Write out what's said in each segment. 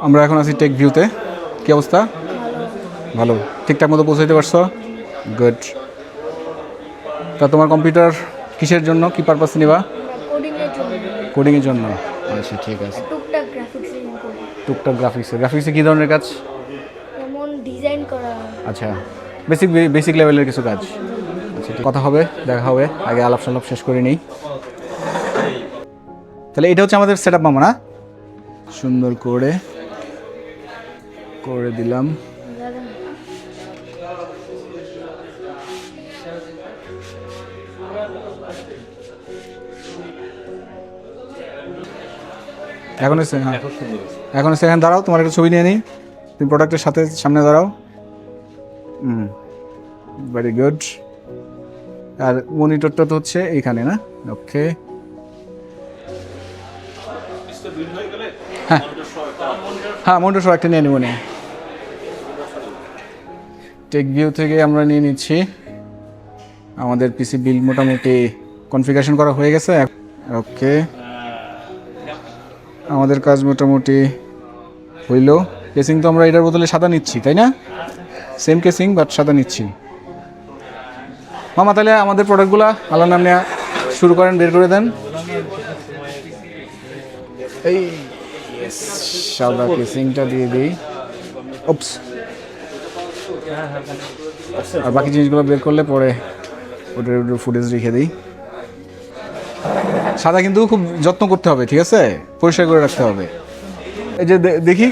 আমরা এখন আছি টেক ভিউতে কি অবস্থা? ভালো। ঠিকঠাক মতো পৌঁছাইতে পারছ? গুড তা তোমার কম্পিউটার কিসের জন্য? কি পারপাসে নিবা? কোডিংয়ের জন্য। জন্য। আচ্ছা ঠিক আছে। টুকটাক গ্রাফিক্স টুকটাক গ্রাফিক্সে গ্রাফিক্সে কী ধরনের কাজ? যেমন ডিজাইন করা। আচ্ছা। বেসিক বেসিক লেভেলের কিছু কাজ। আচ্ছা কথা হবে দেখা হবে। আগে আলাপ সালাপ শেষ করে নিই। তাহলে এটা হচ্ছে আমাদের সেট আপ মামা না? সুন্দর করে করে দিলাম। এখন এসে হ্যাঁ। এখন এসে এখানে দাঁড়াও তোমার একটা ছবি নিয়ে নিই তুমি প্রোডাক্টের সাথে সামনে দাঁড়াও। হুম ভেরি গুড আর মনিটরটা তো হচ্ছে এইখানে না? ওকে হ্যাঁ হ্যাঁ মনিটর সহ একটা নিয়ে নেব নি। টেক ভিউ থেকে আমরা নিয়ে নিচ্ছি। আমাদের পিসি বিল মোটামুটি কনফিগারেশন করা হয়ে গেছে। ওকে আমাদের কাজ মোটামুটি হইল। কেসিং তো আমরা এটার বদলে সাদা নিচ্ছি, তাই না? সেম কেসিং বাট সাদা নিচ্ছি। মামা, তাহলে আমাদের প্রোডাক্টগুলো আল্লাহ নাম নেওয়া শুরু করেন, বের করে দেন। এই সাদা কেসিংটা দিয়ে দিই ওপস আর বাকি জিনিসগুলো বের করলে পরে ওটার ওটার ফুটেজ রেখে দিই। সাদা কিন্তু খুব যত্ন করতে হবে, ঠিক আছে? পরিষ্কার করে রাখতে হবে। এই যে দেখি.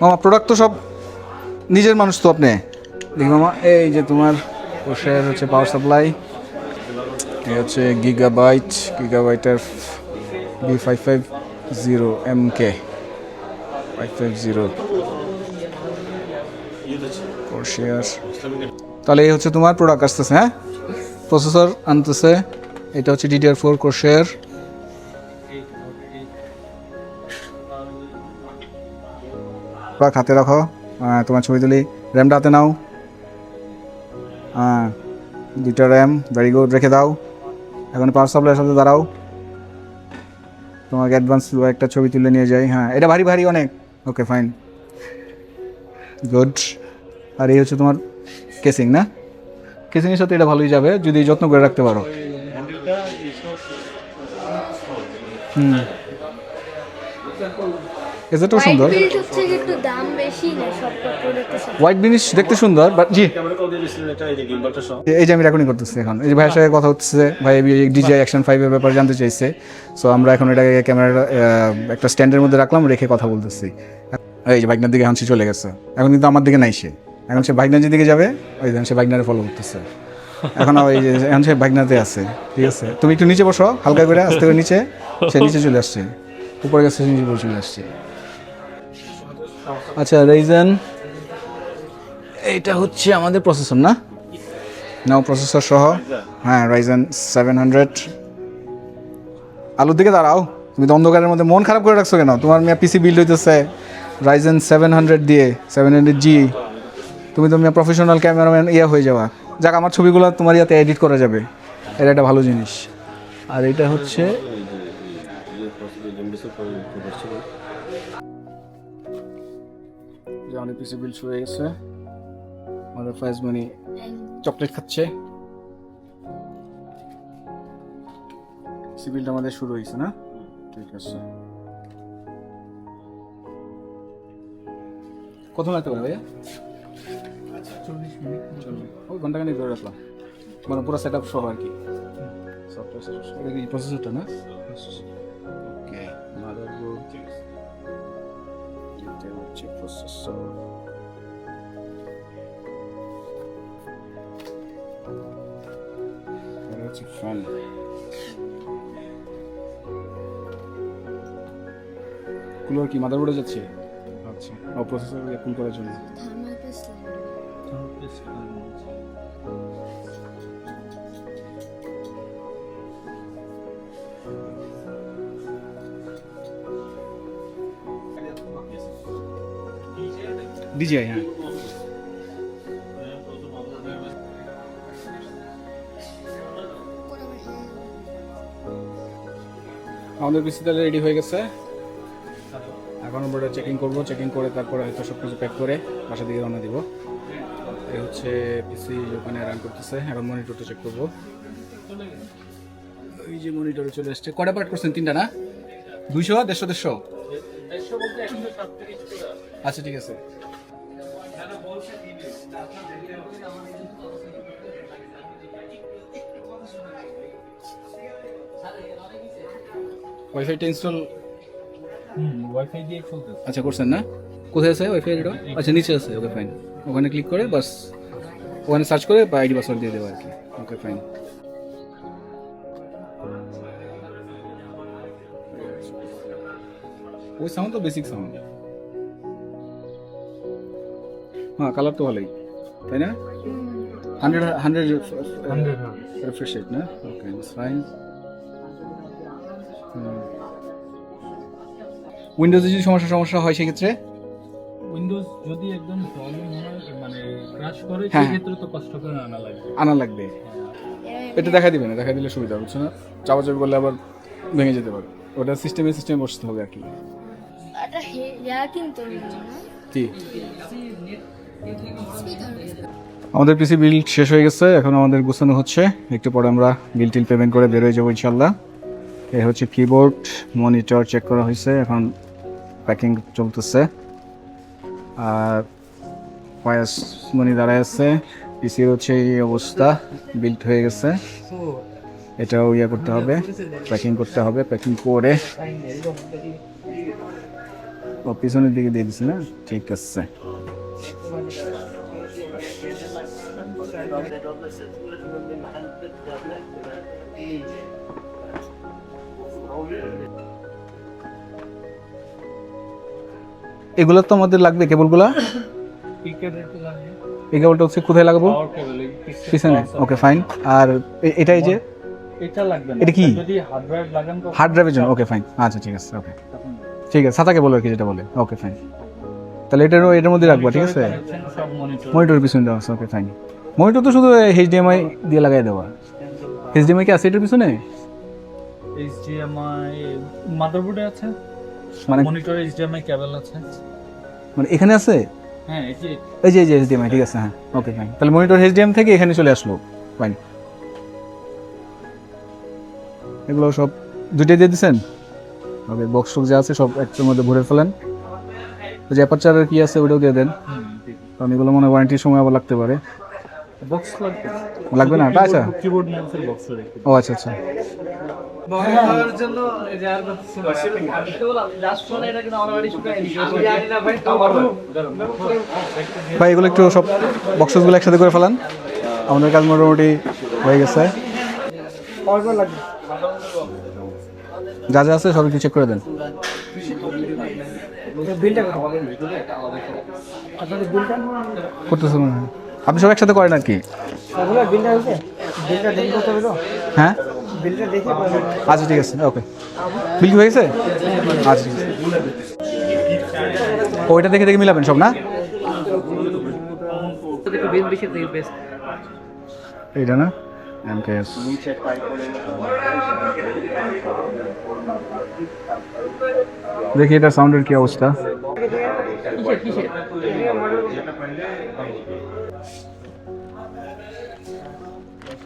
মামা প্রোডাক্ট তো সব নিজের মানুষ তো আপনি। দেখি মামা, এই যে তোমার কোষের হচ্ছে পাওয়ার সাপ্লাই এ হচ্ছে gigabyte গিগাবাইটের B five five zero M K five five zero তাহলে এই হচ্ছে তোমার প্রোডাক্ট আসতেছে হ্যাঁ? প্রসেসর আনতেছে, এটা হচ্ছে ডিডিআর ফোর কোর্সের হাতে রাখো তোমার ছবি তুলি র্যামটা হাতে নাও। হ্যাঁ দুইটা র্যাম ভেরি গুড রেখে দাও। এখন পাওয়ার সাপ্লাইয়ের সাথে দাঁড়াও। তোমাকে অ্যাডভান্স একটা ছবি তুলে নিয়ে যাই হ্যাঁ। এটা ভারী ভারী অনেক। ওকে ফাইন গুড আর এই হচ্ছে তোমার কেসিং না? কেসিংয়ের সাথে এটা ভালোই যাবে, যদি যত্ন করে রাখতে পারো। হুম। এটাও সুন্দর? হোয়াইট জিনিস দেখতে সুন্দর। বাট জি। এই যে আমি রেকর্ডিং করতেছি এখন। এই যে ভাইয়ের সাথে কথা হচ্ছে ভাই ডিজিআই অ্যাকশন ফাইভের ব্যাপারে জানতে চাইছে। সো আমরা এখন এটাকে ক্যামেরাটা একটা স্ট্যান্ডের মধ্যে রাখলাম রেখে কথা বলতেছি। এই যে বাইকনার দিকে হানসি চলে গেছে। এখন কিন্তু আমার দিকে নাই সে। এখন সে বাইকনার দিকে যাবে ওই সে বাইকনারে ফলো করতেছে। এখন এই যে এখন সে বাইকনাতে আছে ঠিক আছে? তুমি একটু নিচে বসো হালকা করে আস্তে করে নিচে। সে নিচে চলে আসছে। উপরে গেছে সে নিচে চলে আসছে। আচ্ছা রেইজেন এইটা হচ্ছে আমাদের প্রসেসর না? নাও প্রসেসর সহ। হ্যাঁ রাইজেন সেভেন হান্ড্রেড আলুর দিকে দাঁড়াও। তুমি তো অন্ধকারের মধ্যে মন খারাপ করে রাখছো কেন? তোমার মেয়ে পিসি বিল্ড হইতেছে রাইজেন সেভেন হান্ড্রেড দিয়ে সেভেন হান্ড্রেড জি তুমি তো মেয়ে প্রফেশনাল ক্যামেরাম্যান ইয়ে হয়ে যাওয়া। যাক, আমার ছবিগুলো তোমার ইয়াতে এডিট করা যাবে। এটা একটা ভালো জিনিস। আর এটা হচ্ছে অনেক পিসি বিল্ড শুরু হয়ে গেছে। আমাদের ফাইজ মানি চকলেট খাচ্ছে। সিভিলটা আমাদের শুরু হয়েছে না? ঠিক আছে। কত লাগতে পারে ভাইয়া? চল্লিশ মিনিট। ওই ঘন্টাখানি ধরে রাখলাম। মানে পুরো সেট আপ সহ আর কি। সফটওয়্যার প্রসেসরটা না? ওকে মাদারবোর্ড প্রসেসর এটা হচ্ছে ফ্যান কুলার কি মাদারবোর্ডে যাচ্ছে আচ্ছা ও প্রসেসর কুল করার জন্য ডিজিআই হ্যাঁ। আমাদের পিসি তাহলে রেডি হয়ে গেছে। এখন আমরা চেকিং করব চেকিং করে তারপরে হয়তো সব কিছু প্যাক করে বাসা দিয়ে রওনা দিব। এই হচ্ছে পিসি ওখানে রান করতেছে, এখন মনিটরটা চেক করব। এই যে মনিটরে চলে এসছে কটা পার্ট করছেন? তিনটা না? দুইশো, দেড়শো দেড়শো? আচ্ছা ঠিক আছে। ওয়াইফাইটা ইনস্টল ওয়াইফাই দিয়ে চলতেছে। আচ্ছা করছেন না? কোথায় আছে ওয়াইফাই এটা আচ্ছা নিচে আছে ওকে ফাইন ওখানে ক্লিক করে বাস ওখানে সার্চ করে বা আইডি পাসওয়ার্ড দিয়ে দেবো আর কি। ওকে ফাইন ওই সাউন্ড তো বেসিক সাউন্ড হ্যাঁ কালার তো ভালোই তাই না? Hundred hundred hundred refresh rate না? ওকে উইন্ডোজে যদি সমস্যা সমস্যা হয় সেক্ষেত্রে? উইন্ডোজ যদি একদম প্রবলেম হয় মানে ক্রাশ করে হ্যাঁ। সেক্ষেত্রে তো কষ্ট করে আনা লাগবে। আনা লাগবে। এটা দেখা দিবে না দেখা দিলে সুবিধা বুঝছ না চাপাচাপি করলে আবার ভেঙে যেতে পারে। ওটা সিস্টেমে সিস্টেমে বসতে হবে আর কি। ইয়া কিনতে কি? আমাদের পিসি বিল শেষ হয়ে গেছে এখন আমাদের গোছানো হচ্ছে। একটু পরে আমরা বিল টিল পেমেন্ট করে বের হয়ে যাব ইনশাল্লাহ এ হচ্ছে কিবোর্ড মনিটর চেক করা হয়েছে এখন প্যাকিং চলতেছে। আর পয়াস মনি দাঁড়ায় আছে। পিসির হচ্ছে এই অবস্থা বিল্ড হয়ে গেছে। এটাও ইয়ে করতে হবে প্যাকিং করতে হবে প্যাকিং করে। ও পিছনের দিকে দিয়ে দিছি না? ঠিক আছে। এগুলো তো আমাদের লাগবে কেবলগুলা? এই কেবলটা হচ্ছে কোথায় লাগাবো? পিছনে। ওকে ফাইন আর এটাই যে? এটা লাগবে এটা কি? হার্ড ড্রাইভের জন্য। ওকে ফাইন আচ্ছা ঠিক আছে ওকে ঠিক আছে সাতাকে বলো আর কি যেটা বলে। ওকে ফাইন তাহলে এটারও এটার মধ্যে রাখব ঠিক আছে? মনিটর পিছনে দেওয়া আছে ওকে ফাইন মনিটর তো শুধু এইচডিএমআই দিয়ে লাগাই দেওয়া। এইচডিএমআই কি আছে এটার পিছনে? এইচডিএমআই মাদারবোর্ডে আছে? মানে মনিটর এইচডিএমআই কেবল আছে। মানে এখানে আছে? হ্যাঁ এই যে এই যে এইচডিএমআই ঠিক আছে হ্যাঁ। ওকে ফাইন তাহলে মনিটর এইচডিএম থেকে এখানে চলে আসলো। ফাইন এগুলো সব দুইটাই দিয়ে দিছেন? ওকে বক্স টক্স যা আছে সব একটার মধ্যে ভরে ফেলেন। যে অ্যাপারচারের কি আছে ওটাও দিয়ে দেন। কারণ এগুলো মনে ওয়ারেন্টির সময় আবার লাগতে পারে। বক্স লাগবে। লাগবে না? আচ্ছা। কিবোর্ড বক্স ও আচ্ছা আচ্ছা। জন্য এই যে আর লাস্ট ফোন এটা কিন্তু আমার বাড়ি শুকাই ভাই এগুলো একটু সব বক্সগুলো একসাথে করে ফেলান। আমাদের কাজ মোটামুটি হয়ে গেছে। যা যা আছে সব একটু চেক করে দেন। করতেছে আপনি সব একসাথে করেন আর কি? হ্যাঁ? আচ্ছা ঠিক আছে ওকে। বিল কি হয়ে গেছে আচ্ছা ঠিক আছে। ওইটা দেখে দেখে মিলাবেন সব না? এইটা না? এমকেএস দেখি এটা সাউন্ডের কি অবস্থা।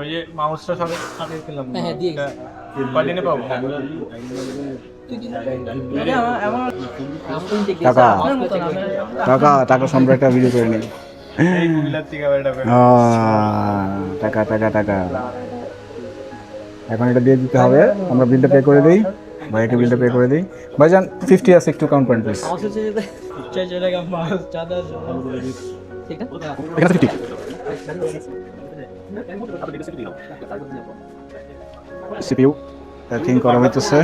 ওই যে মাউসটা সঙ্গে সাথে পেলাম হ্যাঁ দিয়ে কয়দিনে পাবো? টাকা টাকা টাকা সম্পর্কে একটা ভিডিও করে নিই টাকা টাকা টাকা। এখন এটা দিয়ে দিতে হবে। আমরা বিলটা পে করে দিই। ভাইকে বিলটা পে করে দিই। ভাইজান ফিফটি আছে একটু কাউন্ট করেন প্লিজ এখানে ফিফটি সিপিইউ প্যাকিং করা হইতেছে।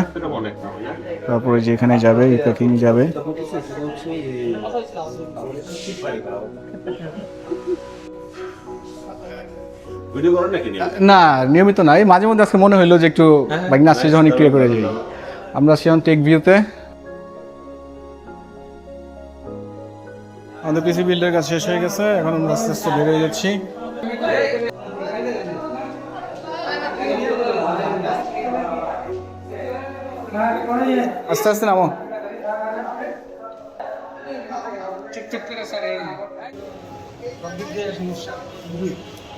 তারপরে যে এখানে যাবে। প্যাকিং যাবে না নিয়মিত নাই। মাঝে মধ্যে আজকে মনে হইল যে একটু বাইক না আসছে যখন একটু ইয়ে করে যাই আমরা সেখন টেক ভিউতে আমাদের পিসি বিল্ডের কাজ শেষ হয়ে গেছে এখন আমরা আস্তে আস্তে বের হয়ে যাচ্ছি। আস্তে আস্তে নামো।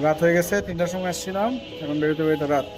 রাত হয়ে গেছে তিনটার সময় আসছিলাম এখন বেরোতে বেরোতে রাত।